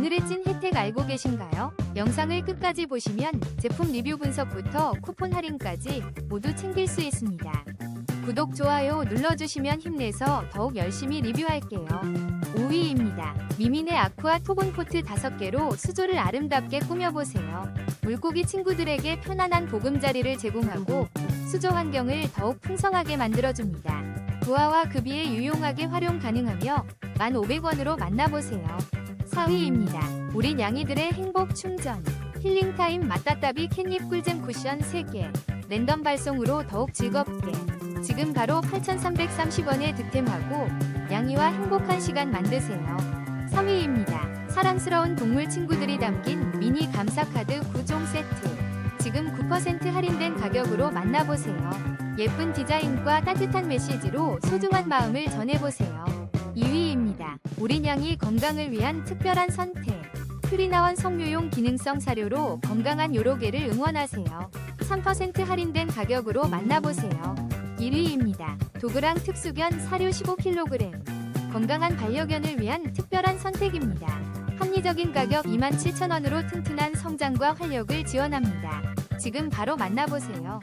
오늘의 찐 혜택 알고 계신가요? 영상을 끝까지 보시면 제품 리뷰 분석부터 쿠폰 할인까지 모두 챙길 수 있습니다. 구독, 좋아요 눌러주시면 힘내서 더욱 열심히 리뷰할게요. 5위입니다. 미민의 아쿠아 토본 코트 5개로 수조를 아름답게 꾸며보세요. 물고기 친구들에게 편안한 보금자리를 제공하고 수조 환경을 더욱 풍성하게 만들어줍니다. 부하와 급이에 유용하게 활용 가능하며 1,500원으로 만나보세요. 4위입니다. 우리 냥이들의 행복 충전. 힐링타임 맛다따비 캣닙 꿀잼 쿠션 3개. 랜덤 발송으로 더욱 즐겁게. 지금 바로 8,330원에 득템하고 냥이와 행복한 시간 만드세요. 3위입니다. 사랑스러운 동물 친구들이 담긴 미니 감사카드 9종 세트. 지금 9% 할인된 가격으로 만나보세요. 예쁜 디자인과 따뜻한 메시지로 소중한 마음을 전해보세요. 2위입니다. 우리 냥이 건강을 위한 특별한 선택. 프리나원 섬유용 기능성 사료로 건강한 요로개를 응원하세요. 3% 할인된 가격으로 만나보세요. 1위입니다. 도그랑 특수견 사료 15kg. 건강한 반려견을 위한 특별한 선택입니다. 합리적인 가격 27,000원으로 튼튼한 성장과 활력을 지원합니다. 지금 바로 만나보세요.